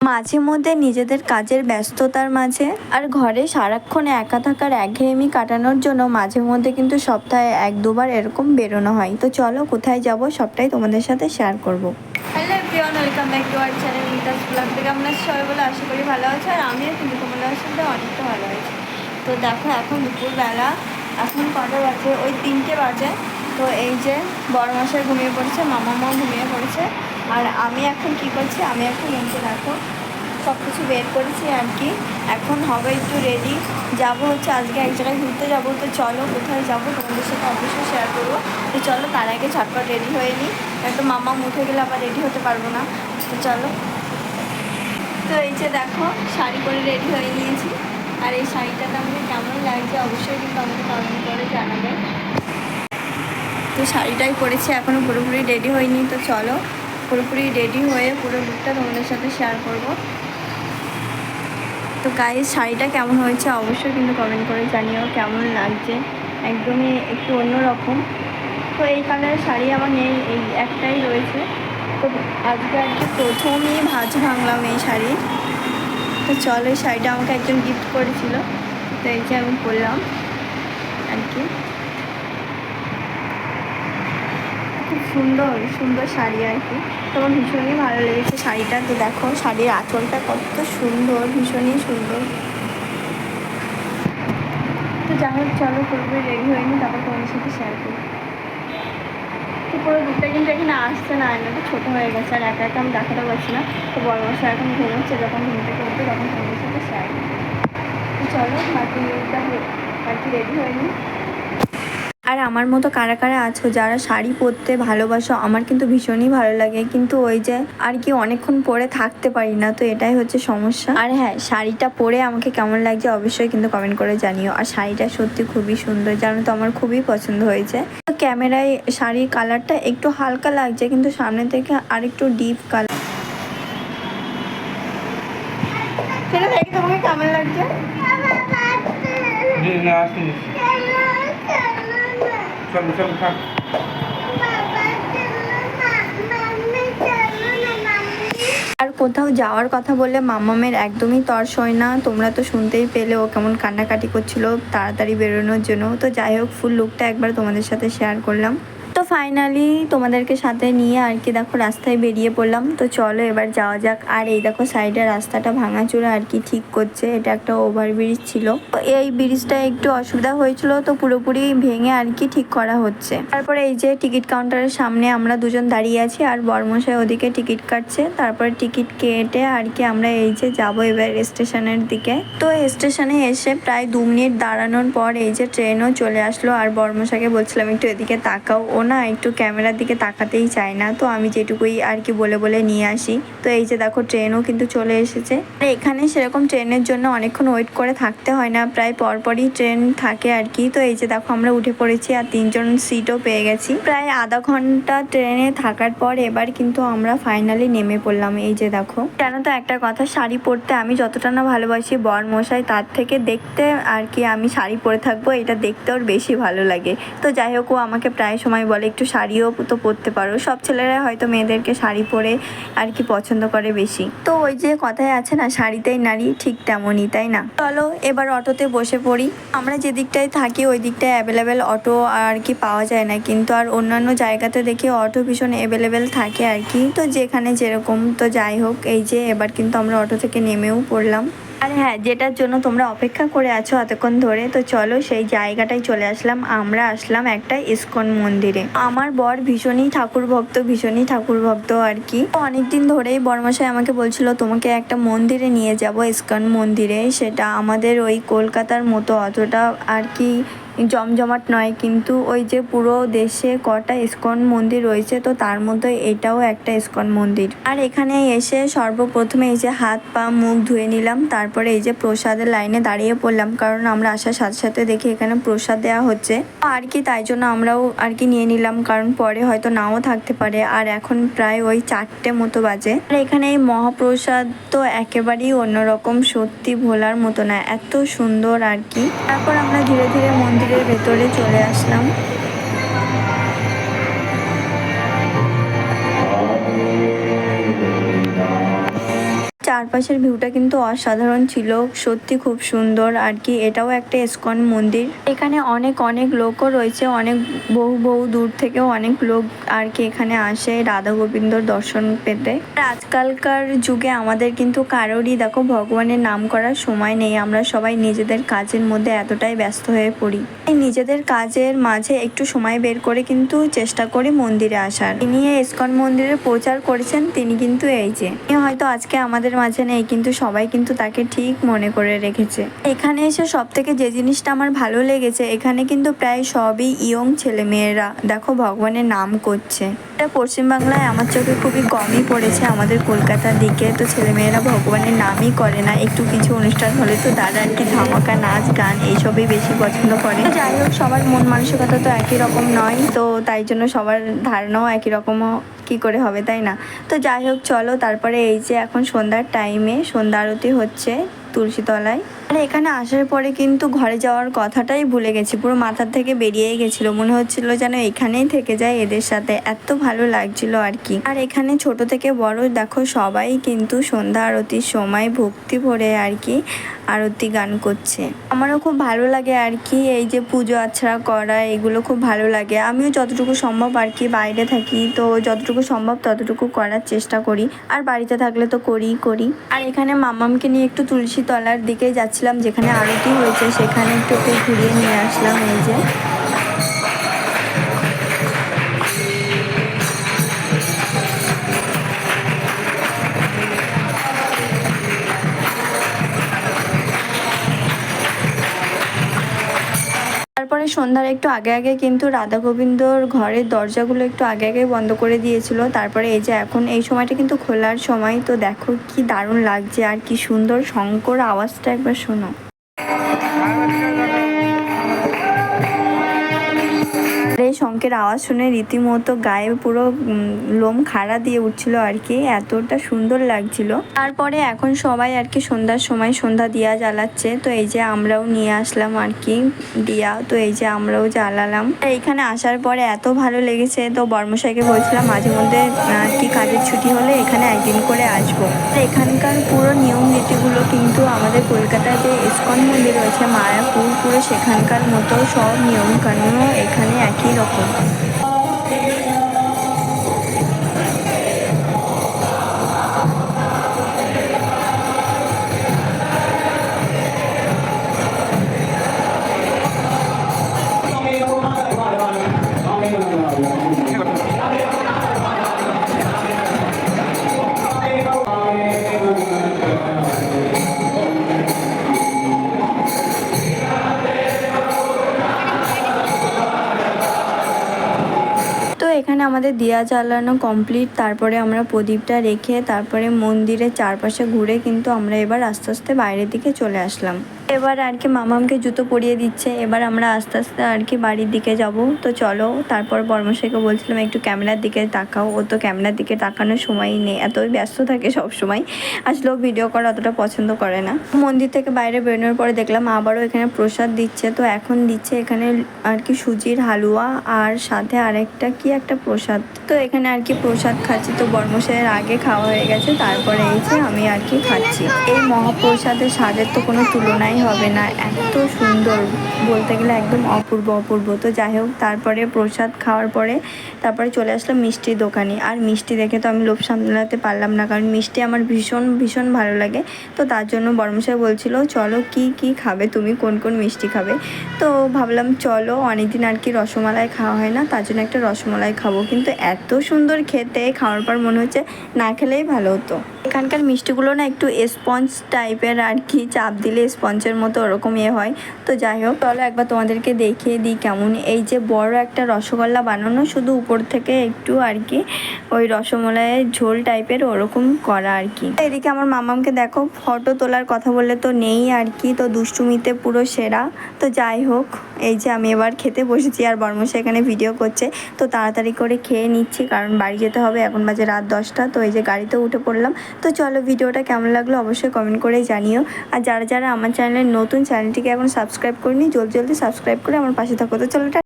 মাঝে মধ্যে নিজেদের কাজের ব্যস্ততার মাঝে আর ঘরে সারাক্ষণ একা থাকার একঘেয়েমি কাটানোর জন্য মাঝে মধ্যে কিন্তু সপ্তাহে এক দুবার এরকম বেরোনো হয়। তো চলো কোথায় যাব সবটাই তোমাদের সাথে শেয়ার করব। Hello everyone welcome back to our channel Mita's blog থেকে আমরা সবাই বলে, আশা করি ভালো আছে আর আমিও কিন্তু তোমাদের সাথে অনেকটা ভালো আছি। তো দেখো এখন দুপুরবেলা, এখন কটা বাজে? ওই তিনটে বাজে। তো এই যে বড় মশাই ঘুমিয়ে পড়েছে মামা মাও ঘুমিয়ে পড়েছে। আর আমি এখন কি করছি? আমি এখন এসে দেখো সব কিছু বের করেছি আর কি। এখন হবে একটু রেডি যাব হচ্ছে আজকে এক জায়গায় ঘুরতে যাব, তো চলো কোথায় যাব তোমাদের সাথে অবশ্যই শেয়ার করব। তো চলো তার আগে ঝটপট রেডি হয়ে নিই একটু মামা উঠে গেলে আবার রেডি হতে পারব না। তো চলো। তো এই যে দেখো, শাড়ি পরে রেডি হয়ে নিয়েছি। আর এই শাড়িটাতে আমাকে কেমন লাগছে অবশ্যই কিন্তু আমাকে কমেন্ট করে জানাবে। তো শাড়িটাই পরেছি এখনও পুরোপুরি রেডি হয়নি, তো চলো। পুরোপুরি রেডি হয়ে পুরো লুকটা তোমাদের সাথে শেয়ার করব। তো গাইজ শাড়িটা কেমন হয়েছে অবশ্যই কিন্তু কমেন্ট করে জানিও, কেমন লাগছে? একদমই একটু অন্যরকম। তো এই কালারের শাড়ি আমার নেই, এই একটাই রয়েছে। তো আজকে আর কি প্রথমই ভাজ ভাঙলাম এই শাড়ি। তো চলো, এই শাড়িটা আমাকে একজন গিফট করেছিল। তো এই যে আমি পরলাম, আর কি। খুব সুন্দর সুন্দর শাড়ি আর কি। তোমার ভীষণই ভালো লেগেছে শাড়িটা। তো দেখো, শাড়ির আঁচলটা কত সুন্দর, ভীষণই সুন্দর। তো যাই হোক, চলো পুরোপুরি রেডি হয়নি তারপর তোমাদের সাথে শেয়ার করি। তো পুরো দুধটা কিন্তু এখানে আসছে না আয়নাটা ছোটো হয়ে গেছে, আর একা একা আমি দেখাতে পারছি না। তো বড় মশা এখন ঘুমোচ্ছে যখন ঘুম থেকে উঠবে তখন তোমাদের সাথে শেয়ার করি। তো চলো, বাকি বাকি রেডি হয়নি আর আমার মতো কারা কারা আছো যারা শাড়ি পরতে ভালোবাসো, আমার কিন্তু ভীষণই ভালো লাগে। কিন্তু ওই যে আর কি অনেকক্ষণ পরে থাকতে পারি না, তো এটাই হচ্ছে সমস্যা। আর হ্যাঁ শাড়িটা পরে আমাকে কেমন লাগছে অবশ্যই কিন্তু কমেন্ট করে জানিও। আর শাড়িটা সত্যি খুবই সুন্দর, জানো তো আমার খুবই পছন্দ হয়েছে। ক্যামেরায় শাড়ির কালারটা একটু হালকা লাগছে, কিন্তু সামনে থেকে আর একটু ডিপ কালার কেমন লাগছে? আর কোথাও যাওয়ার কথা বললে মামামের একদমই তর্স হয় না। তোমরা তো শুনতেই পেলে ও কেমন কান্নাকাটি করছিল, তাড়াতাড়ি বেরোনোর জন্য। তো যাই হোক ফুল লুকটা একবার তোমাদের সাথে শেয়ার করলাম। তো ফাইনালি তোমাদেরকে সাথে নিয়ে আর কি দেখো রাস্তায় বেরিয়ে পড়লাম। তো চলো এবার যাওয়া যাক। আর এই দেখো সাইডে রাস্তাটা ভাঙাচোরা আর কি ঠিক করছে। এটা একটা ওভার ব্রিজ ছিল এই ব্রিজটা একটু অসুবিধা হয়েছিল। তো পুরোপুরি ভেঙে আর কি ঠিক করা হচ্ছে। তারপরে এই যে টিকিট কাউন্টারের সামনে আমরা দুজন দাঁড়িয়ে আছি আর বর্মশাই ওদিকে টিকিট কাটছে। তারপরে টিকিট কেটে আর কি আমরা এই যে যাব এবার স্টেশনের দিকে। তো স্টেশনে এসে প্রায় দু মিনিট দাঁড়ানোর পর এই যে ট্রেনও চলে আসলো। আর বর্মশাকে বলছিলাম, একটু এদিকে তাকাও। ও না, একটু ক্যামেরার দিকে তাকাতেই চায় না। তো আমি যেটুকুই আর কি বলে বলে নিয়ে আসি। তো এই যে দেখো, ট্রেনও কিন্তু চলে এসেছে। আর এখানে সেরকম ট্রেনের জন্য অনেকক্ষণ ওয়েট করে থাকতে হয় না। প্রায় পরপরই ট্রেন থাকে আর কি। তো এই যে দেখো, আমরা উঠে পড়েছি আর তিনজন সিটও পেয়ে গেছি। প্রায় আধা ঘণ্টা ট্রেনে থাকার পর এবার কিন্তু আমরা ফাইনালি নেমে পড়লাম। এই যে দেখো। কেন তো একটা কথা, শাড়ি পরতে আমি যতটা না ভালোবাসি বর মশাই তার থেকে দেখতে আর কি আমি শাড়ি পরে থাকব, এটা দেখতে ওর বেশি ভালো লাগে। তো যাই হোক, ও আমাকে প্রায় সময় বলে, একটু শাড়িও তো পরতে পারো। সব ছেলেরা হয়তো মেয়েদেরকে শাড়ি পরে আর কি পছন্দ করে বেশি। তো ওই যে কথায় আছে না, শাড়িতেই নারী ঠিক তেমনই, তাই না? চলো, এবার অটোতে বসে পড়ি। আমরা যে দিকটায় থাকি, ওই দিকটায় অ্যাভেলেবেল অটো আর কি পাওয়া যায় না। কিন্তু আর অন্যান্য জায়গাতে দেখি অটো ভীষণ অ্যাভেলেবেল থাকে আর কি। তো যেখানে যেরকম, তো যাই হোক, এই যে এবার কিন্তু আমরা অটো থেকে নেমেও পড়লাম। আর হ্যাঁ যেটার জন্য তোমরা অপেক্ষা করে আছো এতক্ষণ ধরে, তো চলো সেই জায়গাটায় চলে আসলাম। আমরা আসলাম একটা ইস্কন মন্দিরে। আমার বর ভীষণই ঠাকুর ভক্ত ভীষণই ঠাকুর ভক্ত আর কি। অনেকদিন ধরেই বর্মশাই আমাকে বলছিল, তোমাকে একটা মন্দিরে নিয়ে যাব, ইস্কন মন্দিরে। সেটা আমাদের ওই কলকাতার মতো অতটা আর কি জমজমাট নয়, কিন্তু ওই যে পুরো দেশে কটা ইস্কন মন্দির রয়েছে, তো তার মধ্যে এটাও একটা ইস্কন মন্দির। আর এখানে এসে সর্বপ্রথমে এই যে হাত, পা, মুখ ধুয়ে নিলাম, তারপরে এই যে প্রসাদের লাইনে দাঁড়িয়ে পড়লাম, কারণ আমরা আসার সাথে সাথে দেখি এখানে প্রসাদ দেওয়া হচ্ছে। আর কি তাই জন্য আমরাও আর কি নিয়ে নিলাম, কারণ পরে হয়তো নাও থাকতে পারে, আর এখন প্রায় ওই চারটে মতো বাজে। আর এখানে এই মহাপ্রসাদ তো একেবারেই অন্যরকম, সত্যি ভোলার মতো না, এত সুন্দর আর কি। তারপর আমরা ধীরে ধীরে মন্দিরের ভেতরে চলে আসলাম। চারপাশের ভিউটা কিন্তু অসাধারণ ছিল। সত্যি খুব সুন্দর। আর কি, এটাও একটা ইস্কন মন্দির। এখানে অনেক অনেক লোকও রয়েছে। অনেক বহু বহু দূর থেকেও অনেক লোক আর কি এখানে আসে রাধা গোবিন্দর দর্শন পেতে। আজকালকার যুগে আমাদের কিন্তু কারোরই দেখো ভগবানের নাম করার সময় নেই। আমরা সবাই নিজেদের কাজের মধ্যে এতটাই ব্যস্ত হয়ে পড়ি। নিজেদের কাজের মাঝে একটু সময় বের করে কিন্তু চেষ্টা করি মন্দিরে আসার। তিনি এই ইস্কন মন্দিরে প্রচার করেছেন, তিনি কিন্তু এই যে। হয়তো আজকে আমাদের মাঝে নেই, কিন্তু সবাই কিন্তু তাকে ঠিক মনে করে রেখেছে। এখানে এসে সব থেকে যে জিনিসটা আমার ভালো লেগেছে, এখানে কিন্তু প্রায় সবই ইয়ং ছেলে মেয়েরা দেখো, ভগবানের নাম করছে। এটা পশ্চিমবাংলায় আমার চোখে খুবই কমই পড়েছে, আমাদের কলকাতার দিকে। তো ছেলেমেয়েরা ভগবানের নামই করে না। একটু কিছু অনুষ্ঠান হলে তো তারা আর কি ধামাকা নাচ, গান, এইসবই বেশি পছন্দ করে। যাই হোক, সবার মন মানসিকতা তো একই রকম নয়। তো তাই জন্য সবার ধারণাও একই রকমও কি করে হবে, তাই না? তো যাই হোক, চলো, তারপরে এই যে এখন সন্ধ্যার টাইমে সন্ধ্যা আরতি হচ্ছে তুলসীতলায়। আর এখানে আসার পরে কিন্তু ঘরে যাওয়ার কথাটাই ভুলে গেছি। পুরো মাথার থেকে বেরিয়েই গেছিল। মনে হচ্ছিল যেন এখানেই থেকে যায় এদের সাথে। এত ভালো লাগছিল আর কি। আর এখানে ছোট থেকে বড়, দেখো সবাই কিন্তু সন্ধ্যা আরতির সময় ভক্তি ভরে আর কি আরতি গান করছে। আমারও খুব ভালো লাগে আর কি এই যে পুজো আচ্ছাড়া করা, এগুলো খুব ভালো লাগে। আমিও যতটুকু সম্ভব আর কি বাইরে থাকি, তো যতটুকু সম্ভব ততটুকু করার চেষ্টা করি। আর বাড়িতে থাকলে তো করিই, করি। আর এখানে মামামকে নিয়ে একটু তুলসী তলার দিকে যাচ্ছিলাম যেখানে আরতি হয়েছে সেখানে একটু ঘুরিয়ে নিয়ে আসলাম এই যে। তারপরে সন্ধ্যার একটু আগে আগে কিন্তু রাধা গোবিন্দর ঘরের দরজাগুলো একটু আগে আগে বন্ধ করে দিয়েছিল। তারপরে এই যে এখন এই সময়টা কিন্তু খোলার সময়। তো দেখো কি দারুণ লাগছে আর কি সুন্দর শঙ্কর আওয়াজটা একবার শোনো। শঙ্কের আওয়াজ শুনে রীতিমতো গায়ে পুরো লোম খাড়া দিয়ে উঠছিল আর কি। এতটা সুন্দর লাগছিল। তারপরে এখন সবাই আর কি সন্ধ্যার সময় সন্ধ্যা দিয়া জ্বালাচ্ছে। তো এই যে আমরাও নিয়ে আসলাম আর কি দিয়া। তো এই যে আমরাও জ্বালালাম। এখানে আসার পরে এত ভালো লেগেছে। তো বর্মশাইকে বলছিলাম, মাঝে মধ্যে আর কি কাজের ছুটি হলে এখানে একদিন করে আসব। এখানকার পুরো নিয়ম নীতিগুলো কিন্তু আমাদের কলকাতায় যে ইস্কন মন্দির রয়েছে, মায়াপুর, পুরো সেখানকার মতো সব নিয়ম কানুনও এখানে একই রকম। 안녕하세요. আমাদের দিয়া জ্বালানো কমপ্লিট তারপরে আমরা প্রদীপটা রেখে তারপরে মন্দিরের চারপাশে ঘুরে কিন্তু আমরা এবার আস্তে আস্তে বাইরের দিকে চলে আসলাম। এবার আর কি মামামকে জুতো পরিয়ে দিচ্ছে। এবার আমরা আস্তে আস্তে আর কি বাড়ির দিকে যাব। তো চলো, তারপর বর্মশাইকে বলছিলাম, একটু ক্যামেরার দিকে তাকাও। ও তো ক্যামেরার দিকে তাকানোর সময়ই নেই। এতই ব্যস্ত থাকে সব সময় আসলেও ভিডিও করা অতটা পছন্দ করে না। মন্দির থেকে বাইরে বেরোনোর পরে দেখলাম আবারও এখানে প্রসাদ দিচ্ছে। তো এখন দিচ্ছে এখানে আর কি সুজির হালুয়া আর সাথে আরেকটা কি একটা প্রসাদ। তো এখানে আর কি প্রসাদ খাচ্ছি। তো বর্মশাইয়ের আগে খাওয়া হয়ে গেছে। তারপরে এই যে আমি আর কি খাচ্ছি। এই মহাপ্রসাদের স্বাদের তো কোনো তুলনাই হবে না। এত সুন্দর। বলতে গেলে একদম অপূর্ব অপূর্ব। তো যাই হোক, তারপরে প্রসাদ খাওয়ার পরে তারপরে চলে আসলাম মিষ্টির দোকানে। আর মিষ্টি দেখে তো আমি লোভ সামলাতে পারলাম না, কারণ মিষ্টি আমার ভীষণ ভীষণ ভালো লাগে। তো তার জন্য বর্মশাই বলছিল, চলো কি কি খাবে তুমি? কোন কোন মিষ্টি খাবে? তো ভাবলাম, চলো, অনেকদিন আর কি রসমালাই খাওয়া হয় না, তার জন্য একটা রসমালাই খাব। কিন্তু এত সুন্দর খেতে, খাওয়ার পর মনে হচ্ছে না খেলেই ভালো হতো। এখানকার মিষ্টিগুলো না একটু স্পঞ্জ টাইপের আর কি, চাপ দিলে স্পঞ্জের মতো ওরকম ইয়ে হয়। তো যাই হোক, চলো একবার তোমাদেরকে দেখিয়ে দিই কেমন। এই যে বড় একটা রসগোল্লা বানানো, শুধু উপর থেকে একটু আর কি, ওই রসমলাইয়ের ঝোল টাইপের ওরকম করা আর কি। এদিকে আমার মামামকে দেখো ফটো তোলার কথা বললে তো নেই আর কি, তো দুষ্টুমিতে পুরো সেরা। তো যাই হোক, এই যে আমি এবার খেতে বসেছি আর বর্মশা এখানে ভিডিও করছে। তো তাড়াতাড়ি করে খেয়ে নিচ্ছি, কারণ বাড়ি যেতে হবে, এখন বাজে রাত দশটা, তো এই যে গাড়িতে উঠে পড়লাম। তো চলো ভিডিওটা কেমন লাগল অবশ্যই কমেন্ট করে জানিও। আর যারা যারা আমার চ্যানেলের নতুন চ্যানেলটিকে এখন সাবস্ক্রাইব করিনি, জলদি জলদি সাবস্ক্রাইব করে আমার পাশে থাকো। তো চলো